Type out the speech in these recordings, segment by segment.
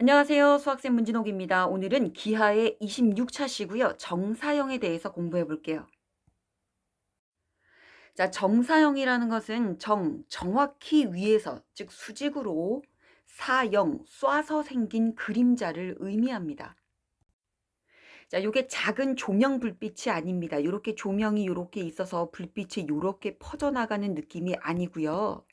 안녕하세요. 수학생 문진옥입니다. 오늘은 기하의 26차시고요. 정사형에 대해서 공부해 볼게요. 자, 정사형이라는 것은 정, 정확히 위에서, 즉 수직으로 사형, 쏴서 생긴 그림자를 의미합니다. 자, 요게 작은 조명 불빛이 아닙니다. 요렇게 조명이 요렇게 있어서 불빛이 요렇게 퍼져나가는 느낌이 아니고요.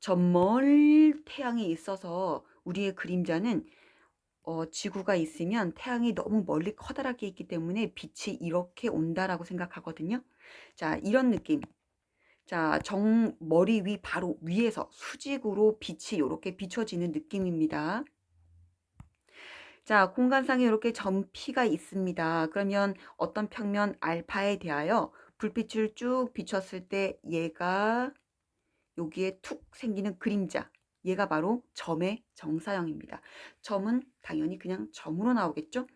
저 멀 태양에 있어서 우리의 그림자는 어, 지구가 있으면 태양이 너무 멀리 커다랗게 있기 때문에 빛이 이렇게 온다라고 생각하거든요. 자, 이런 느낌. 자, 정 머리 위 바로 위에서 수직으로 빛이 이렇게 비춰지는 느낌입니다. 자, 공간상에 이렇게 점피가 있습니다. 그러면 어떤 평면 알파에 대하여 불빛을 쭉 비췄을 때 얘가 여기에 툭 생기는 그림자. 얘가 바로 점의 정사형입니다. 점은 당연히 그냥 점으로 나오겠죠?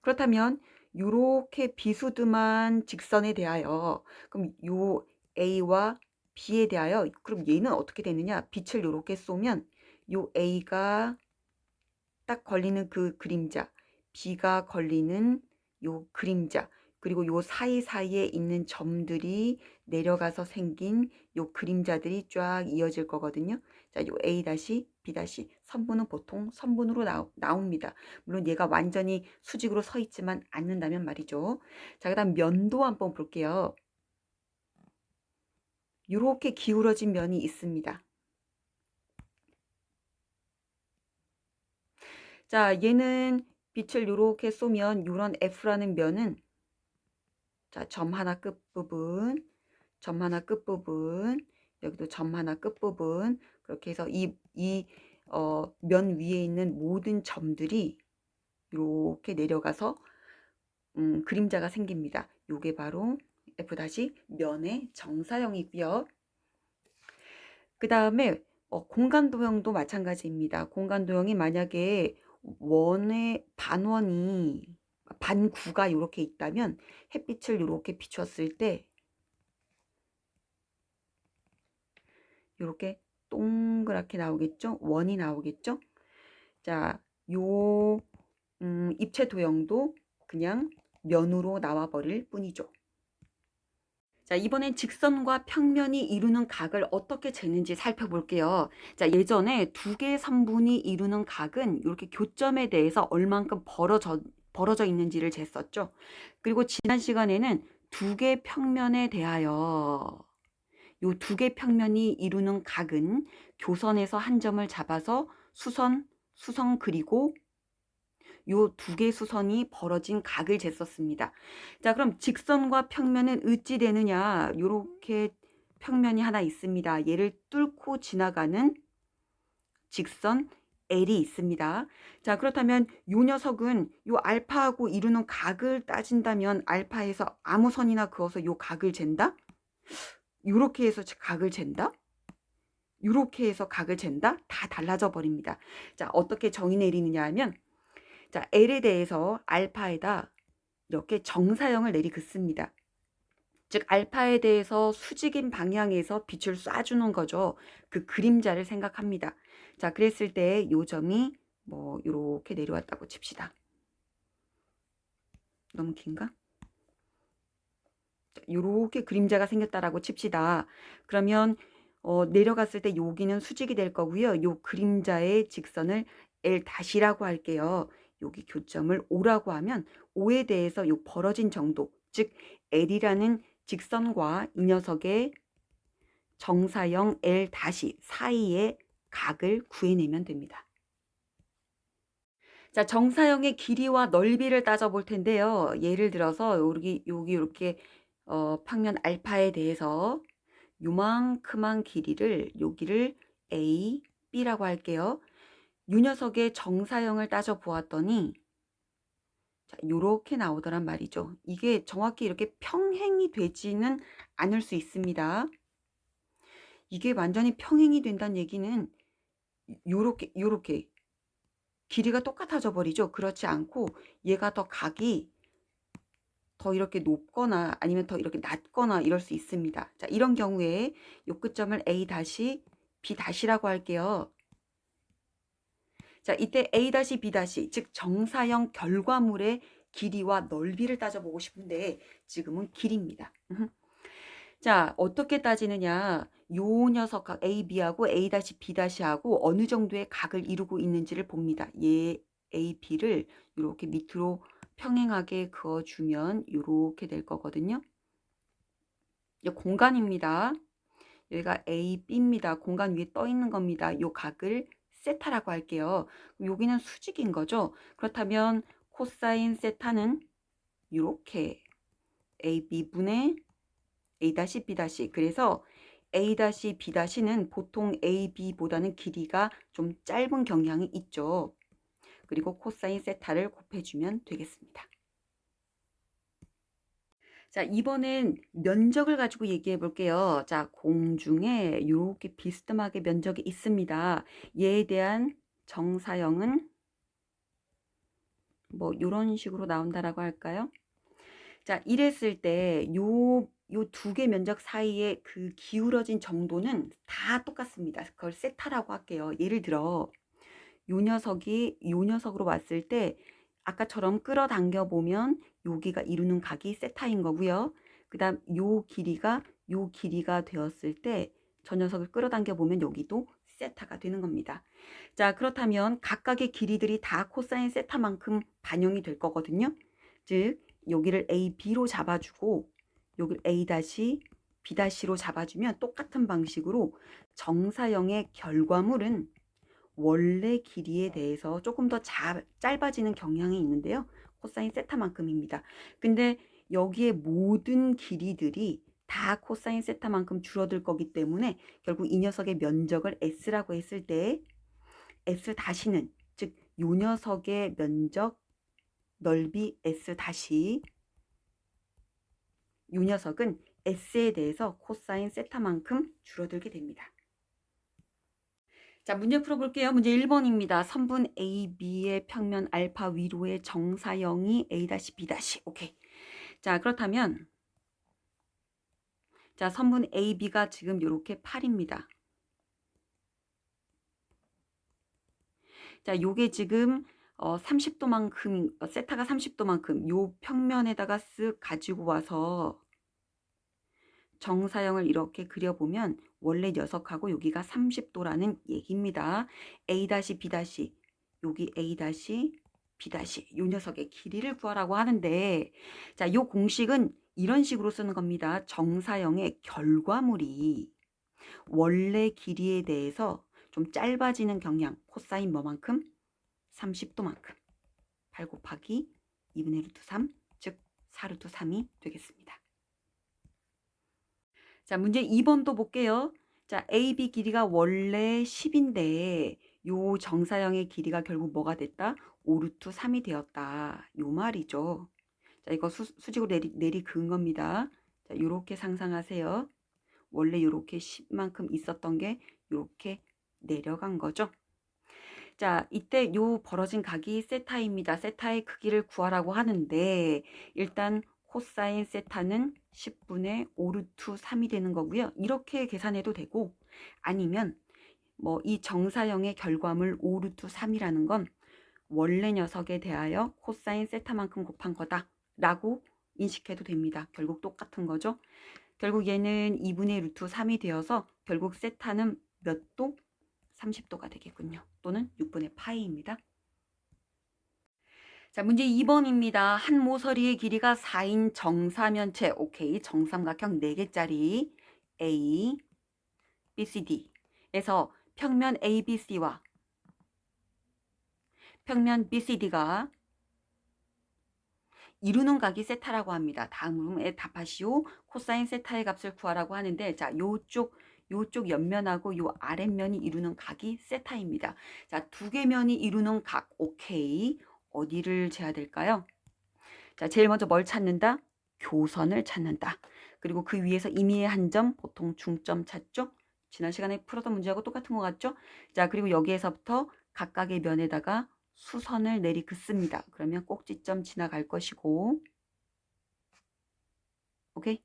그렇다면 이렇게 비스듬한 직선에 대하여 그럼 요 A와 B에 대하여 그럼 얘는 어떻게 되느냐? 빛을 이렇게 쏘면 요 A가 딱 걸리는 그 그림자, B가 걸리는 요 그림자, 그리고 요 사이사이에 있는 점들이 내려가서 생긴 요 그림자들이 쫙 이어질 거거든요. 자, 요 A 다시 B 다시 선분은 보통 선분으로 나오, 나옵니다. 물론 얘가 완전히 수직으로 서 있지만 않는다면 말이죠. 자, 그다음 면도 한번 볼게요. 이렇게 기울어진 면이 있습니다. 자, 얘는 빛을 이렇게 쏘면 이런 F라는 면은 자, 점 하나 끝부분, 점 하나 끝부분, 여기도 점 하나 끝부분 그렇게 해서 이, 이, 어, 면 위에 있는 모든 점들이 이렇게 내려가서 음, 그림자가 생깁니다. 요게 바로 F 다시 면의 정사형이고요. 그 다음에 어, 공간 도형도 마찬가지입니다. 공간 도형이 만약에 원의 반원이 반구가 이렇게 있다면 햇빛을 이렇게 비추었을 때 이렇게 동그랗게 나오겠죠? 원이 나오겠죠? 자, 요 음, 입체 도형도 그냥 면으로 나와 버릴 뿐이죠. 자, 이번엔 직선과 평면이 이루는 각을 어떻게 재는지 살펴볼게요. 자, 예전에 두 개의 선분이 이루는 각은 이렇게 교점에 대해서 얼만큼 벌어져, 벌어져 있는지를 쟀었죠. 그리고 지난 시간에는 두개 평면에 대하여 요 두 개 평면이 이루는 각은 교선에서 한 점을 잡아서 수선, 수성 그리고 요 두 개 수선이 벌어진 각을 쟀었습니다. 자, 그럼 직선과 평면은 어찌 되느냐? 요렇게 평면이 하나 있습니다. 얘를 뚫고 지나가는 직선 L이 있습니다. 자, 그렇다면 요 녀석은 요 알파하고 이루는 각을 따진다면 알파에서 아무 선이나 그어서 요 각을 잰다? 요렇게 해서 각을 잰다? 요렇게 해서 각을 잰다? 다 달라져 버립니다. 자, 어떻게 정의 내리느냐 하면 자, L에 대해서 알파에다 이렇게 정사형을 내리긋습니다. 즉 알파에 대해서 수직인 방향에서 빛을 쏴주는 거죠. 그 그림자를 생각합니다. 자, 그랬을 때 요 점이 뭐 이렇게 내려왔다고 칩시다. 너무 긴가? 이렇게 그림자가 생겼다라고 칩시다. 그러면 어, 내려갔을 때 여기는 수직이 될 거고요. 요 그림자의 직선을 L 다시라고 할게요. 여기 교점을 O라고 하면 O에 대해서 요 벌어진 정도, 즉 L이라는 직선과 이 녀석의 정사형 L 다시 사이의 각을 구해내면 됩니다. 자, 정사형의 길이와 넓이를 따져 볼 텐데요. 예를 들어서 여기 여기 이렇게 어, 평면 알파에 대해서 요만큼한 길이를 여기를 A, B라고 할게요. 이 녀석의 정사형을 따져 보았더니 자, 요렇게 나오더란 말이죠. 이게 정확히 이렇게 평행이 되지는 않을 수 있습니다. 이게 완전히 평행이 된다는 얘기는 요렇게 요렇게 길이가 똑같아져 버리죠. 그렇지 않고 얘가 더 각이 더 이렇게 높거나 아니면 더 이렇게 낮거나 이럴 수 있습니다. 자, 이런 경우에 요 끝점을 A B 다시라고 할게요. 자, 이때 A-B- 즉 정사형 결과물의 길이와 넓이를 따져보고 싶은데 지금은 길이입니다. 음흠. 자, 어떻게 따지느냐? 요 녀석 각 A, B하고 A-B-하고 어느 정도의 각을 이루고 있는지를 봅니다. 얘 A, B를 이렇게 밑으로 평행하게 그어주면 이렇게 될 거거든요. 이 공간입니다. 여기가 A, B입니다. 공간 위에 떠 있는 겁니다. 이 각을 세타라고 할게요. 여기는 수직인 거죠. 그렇다면 코사인 세타는 이렇게 AB분의 A-B- 그래서 A-B-는 보통 AB보다는 길이가 좀 짧은 경향이 있죠. 그리고 코사인 세타를 곱해주면 되겠습니다. 자, 이번엔 면적을 가지고 얘기해 볼게요. 자, 공중에 이렇게 비스듬하게 면적이 있습니다. 얘에 대한 정사형은 뭐 이런 식으로 나온다라고 할까요? 자, 이랬을 때 요 요 두 개 면적 사이의 그 기울어진 정도는 다 똑같습니다. 그걸 세타라고 할게요. 예를 들어 요 녀석이 요 녀석으로 왔을 때 아까처럼 끌어당겨 보면 여기가 이루는 각이 세타인 거고요. 그 다음 요 길이가 요 길이가 되었을 때 저 녀석을 끌어당겨 보면 여기도 세타가 되는 겁니다. 자, 그렇다면 각각의 길이들이 다 코사인 세타만큼 반영이 될 거거든요. 즉 여기를 A, B로 잡아주고 여기를 A 다시 B 다시로 잡아주면 똑같은 방식으로 정사형의 결과물은 원래 길이에 대해서 조금 더 자, 짧아지는 경향이 있는데요. 코사인 세타만큼입니다. 근데 여기에 모든 길이들이 다 코사인 세타만큼 줄어들 거기 때문에 결국 이 녀석의 면적을 S라고 했을 때 S 다시는 즉 요 녀석의 면적 넓이 S 다시 요 녀석은 S에 대해서 코사인 세타만큼 줄어들게 됩니다. 자, 문제 풀어볼게요. 문제 1번입니다. 선분 AB의 평면 알파 위로의 정사형이 A-B- 오케이. 자, 그렇다면 자, 선분 AB가 지금 이렇게 8입니다. 자, 요게 지금 어, 30도만큼, 어, 세타가 30도만큼 요 평면에다가 쓱 가지고 와서 정사형을 이렇게 그려보면 원래 녀석하고 여기가 30도라는 얘기입니다. A-B- 여기 A-B- 요 녀석의 길이를 구하라고 하는데 자, 요 공식은 이런 식으로 쓰는 겁니다. 정사형의 결과물이 원래 길이에 대해서 좀 짧아지는 경향 코사인 뭐만큼? 30도만큼 8 곱하기 2분의 루트 3, 즉 4루트 3이 되겠습니다. 자, 문제 2번도 볼게요. 자, AB 길이가 원래 10인데 요 정사형의 길이가 결국 뭐가 됐다? 5루트 3이 되었다. 요 말이죠. 자, 이거 수, 수직으로 내리, 내리 그은 겁니다. 자, 요렇게 상상하세요. 원래 요렇게 10만큼 있었던 게 요렇게 내려간 거죠. 자, 이때 요 벌어진 각이 세타입니다. 세타의 크기를 구하라고 하는데 일단 코사인 세타는 10분의 5루트 3이 되는 거고요. 이렇게 계산해도 되고 아니면 뭐 이 정사형의 결과물 5루트 3이라는 건 원래 녀석에 대하여 코사인 세타만큼 곱한 거다 라고 인식해도 됩니다. 결국 똑같은 거죠. 결국 얘는 2분의 루트 3이 되어서 결국 세타는 몇 도? 30도가 되겠군요. 또는 6분의 파이입니다. 자, 문제 2번입니다. 한 모서리의 길이가 4인 정사면체. 오케이. 정삼각형 4개짜리 A, B, C, D에서 평면 ABC와 평면 BCD가 이루는 각이 세타라고 합니다. 다음에 답하시오. 코사인 세타의 값을 구하라고 하는데 자, 요쪽 요쪽 옆면하고 요 아랫면이 이루는 각이 세타입니다. 자, 두 개 면이 이루는 각. 오케이. 어디를 재야 될까요? 자, 제일 먼저 뭘 찾는다? 교선을 찾는다. 그리고 그 위에서 임의의 한 점, 보통 중점 찾죠? 지난 시간에 풀었던 문제하고 똑같은 것 같죠? 자, 그리고 여기에서부터 각각의 면에다가 수선을 내리 긋습니다. 그러면 꼭지점 지나갈 것이고 오케이?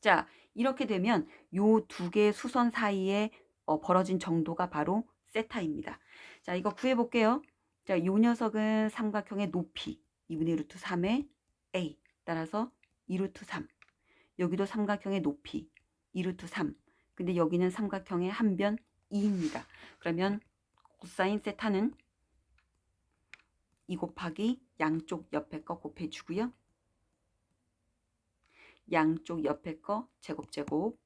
자, 이렇게 되면 요 두 개의 수선 사이에 어, 벌어진 정도가 바로 세타입니다. 자, 이거 구해 볼게요. 자, 요 녀석은 삼각형의 높이 2분의 루트 3의 a 따라서 2루트 3. 여기도 삼각형의 높이 2루트 3. 근데 여기는 삼각형의 한 변 2입니다. 그러면 코사인 세타는 2 곱하기 양쪽 옆에 거 곱해주고요. 양쪽 옆에 거 제곱 제곱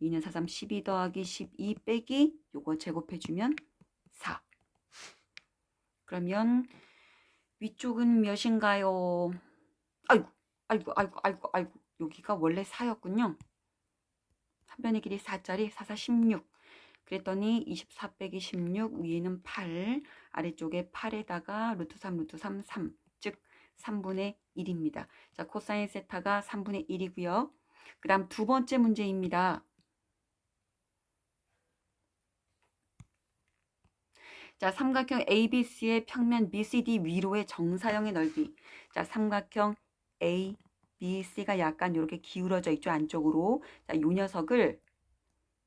2는 4, 3, 12 더하기 12 빼기 요거 제곱해주면 4 그러면 위쪽은 몇인가요? 아이고 아이고 아이고 아이고 아이고 여기가 원래 4였군요. 한 변의 길이 4짜리 4, 4, 16 그랬더니 24 빼기 16 위에는 8 아래쪽에 8에다가 루트 3 루트 3 3 즉 3분의 1입니다. 자 코사인 세타가 3분의 1이고요. 그 다음 두 번째 문제입니다. 자, 삼각형 ABC의 평면 BCD 위로의 정사형의 넓이. 자, 삼각형 ABC가 약간 이렇게 기울어져 있죠, 안쪽으로. 자, 요 녀석을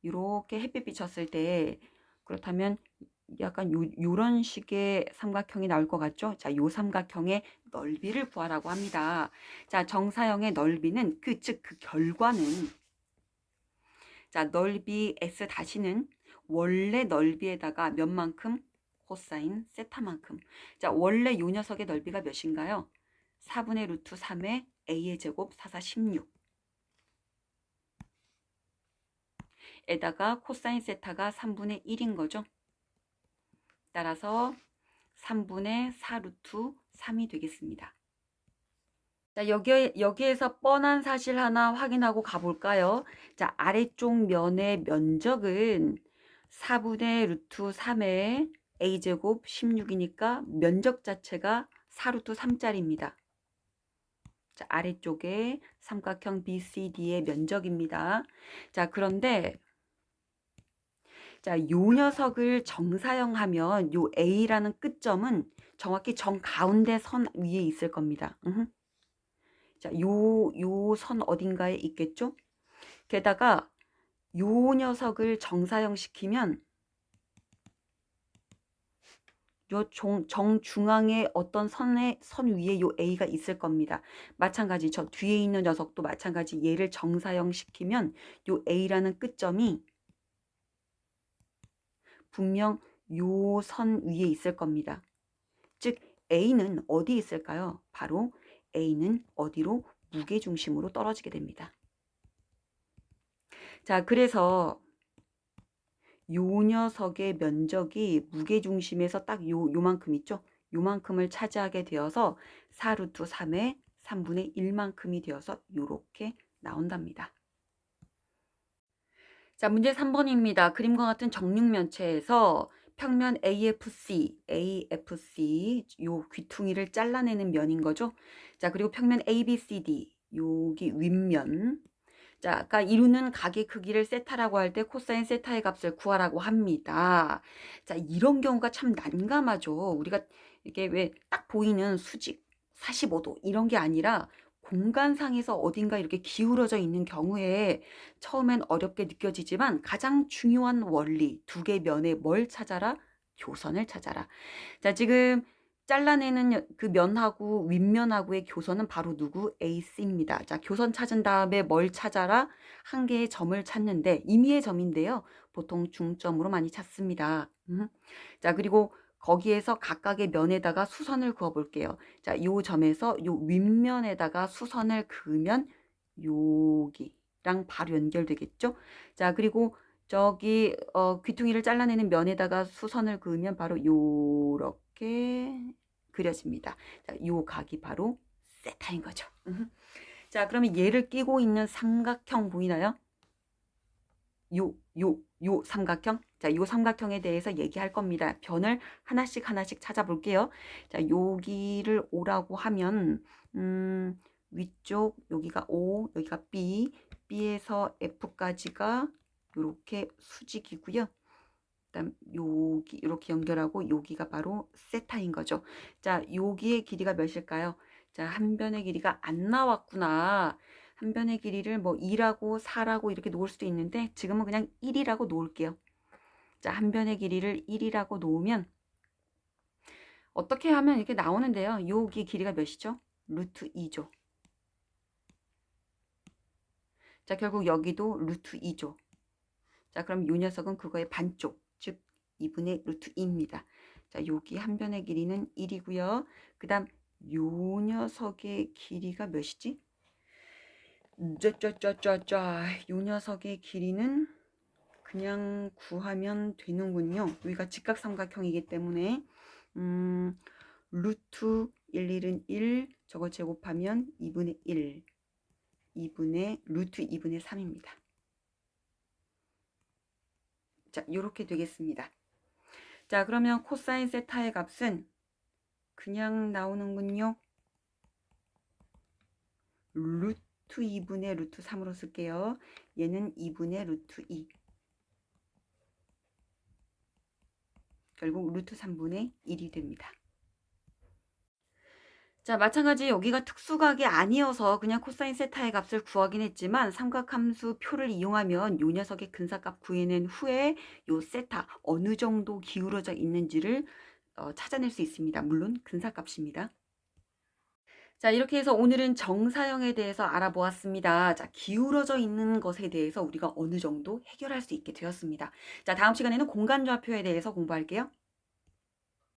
이렇게 햇빛 비쳤을 때 그렇다면 약간 요, 요런 식의 삼각형이 나올 것 같죠? 자, 요 삼각형의 넓이를 구하라고 합니다. 자, 정사형의 넓이는 그, 즉, 그 결과는 자, 넓이 S 다시는 원래 넓이에다가 몇 만큼? 코사인 세타만큼. 자, 원래 요 녀석의 넓이가 몇인가요? 4분의 루트 3의 a의 제곱 4, 4, 16. 에다가 코사인 세타가 3분의 1인 거죠. 따라서 3분의 4 루트 3이 되겠습니다. 자, 여기, 여기에서 뻔한 사실 하나 확인하고 가볼까요? 자, 아래쪽 면의 면적은 4분의 루트 3의 a제곱 16이니까 면적 자체가 4루트 3짜리입니다. 자, 아래쪽에 삼각형 BCD의 면적입니다. 자, 그런데 자, 요 녀석을 정사형하면 요 A라는 끝점은 정확히 정 가운데 선 위에 있을 겁니다. 으흠. 자, 요, 요 선 어딘가에 있겠죠? 게다가 요 녀석을 정사형 시키면 요 정, 정중앙에 어떤 선의 선 위에 요 A가 있을 겁니다. 마찬가지 저 뒤에 있는 녀석도 마찬가지 얘를 정사형 시키면 요 A라는 끝점이 분명 요 선 위에 있을 겁니다. 즉 A는 어디 있을까요? 바로 A는 어디로 무게중심으로 떨어지게 됩니다. 자, 그래서 요 녀석의 면적이 무게중심에서 딱 요, 요만큼 있죠? 요만큼을 차지하게 되어서 4루트 3의 3분의 1만큼이 되어서 요렇게 나온답니다. 자, 문제 3번입니다. 그림과 같은 정육면체에서 평면 AFC, AFC 요 귀퉁이를 잘라내는 면인 거죠. 자, 그리고 평면 ABCD 여기 윗면 자, 아까 이루는 각의 크기를 세타라고 할 때 코사인 세타의 값을 구하라고 합니다. 자, 이런 경우가 참 난감하죠. 우리가 이게 왜 딱 보이는 수직 45도 이런 게 아니라 공간상에서 어딘가 이렇게 기울어져 있는 경우에 처음엔 어렵게 느껴지지만 가장 중요한 원리 두 개 면에 뭘 찾아라? 교선을 찾아라. 자, 지금 잘라내는 그 면하고 윗면하고의 교선은 바로 누구? AC입니다. 자, 교선 찾은 다음에 뭘 찾아라? 한 개의 점을 찾는데 임의의 점인데요. 보통 중점으로 많이 찾습니다. 음. 자, 그리고 거기에서 각각의 면에다가 수선을 그어 볼게요. 자, 요 점에서 요 윗면에다가 수선을 그으면 여기랑 바로 연결되겠죠? 자, 그리고 저기 어, 귀퉁이를 잘라내는 면에다가 수선을 그으면 바로 요렇게 그려집니다. 자, 요 각이 바로 세타인 거죠. 자, 그러면 얘를 끼고 있는 삼각형 보이나요? 요, 요, 요 삼각형. 자, 요 삼각형에 대해서 얘기할 겁니다. 변을 하나씩 하나씩 찾아볼게요. 자, 여기를 O라고 하면, 음, 위쪽, 여기가 O, 여기가 B, B에서 F까지가 이렇게 수직이고요. 그다음 여기 이렇게 연결하고 여기가 바로 세타인 거죠. 자, 여기의 길이가 몇일까요? 자, 한 변의 길이가 안 나왔구나. 한 변의 길이를 뭐 2라고 4라고 이렇게 놓을 수도 있는데 지금은 그냥 1이라고 놓을게요. 자, 한 변의 길이를 1이라고 놓으면 어떻게 하면 이렇게 나오는데요. 여기 길이가 몇이죠? 루트 2죠. 자, 결국 여기도 루트 2죠. 자, 그럼 요 녀석은 그거의 반쪽, 즉 2분의 루트 2입니다. 자, 여기 한 변의 길이는 1이고요. 그 다음 요 녀석의 길이가 몇이지? 짜짜짜짜짜 요 녀석의 길이는 그냥 구하면 되는군요. 여기가 직각삼각형이기 때문에 음, 루트 1, 1은 1, 저거 제곱하면 2분의 1, 2분의 루트 2분의 3입니다. 자, 요렇게 되겠습니다. 자, 그러면 코사인 세타의 값은 그냥 나오는군요. 루트 2분의 루트 3으로 쓸게요. 얘는 2분의 루트 2. 결국 루트 3분의 1이 됩니다. 자, 마찬가지 여기가 특수각이 아니어서 그냥 코사인 세타의 값을 구하긴 했지만 삼각함수 표를 이용하면 요 녀석의 근사값 구해낸 후에 요 세타 어느 정도 기울어져 있는지를 어, 찾아낼 수 있습니다. 물론 근사값입니다. 자, 이렇게 해서 오늘은 정사형에 대해서 알아보았습니다. 자, 기울어져 있는 것에 대해서 우리가 어느 정도 해결할 수 있게 되었습니다. 자, 다음 시간에는 공간좌표에 대해서 공부할게요.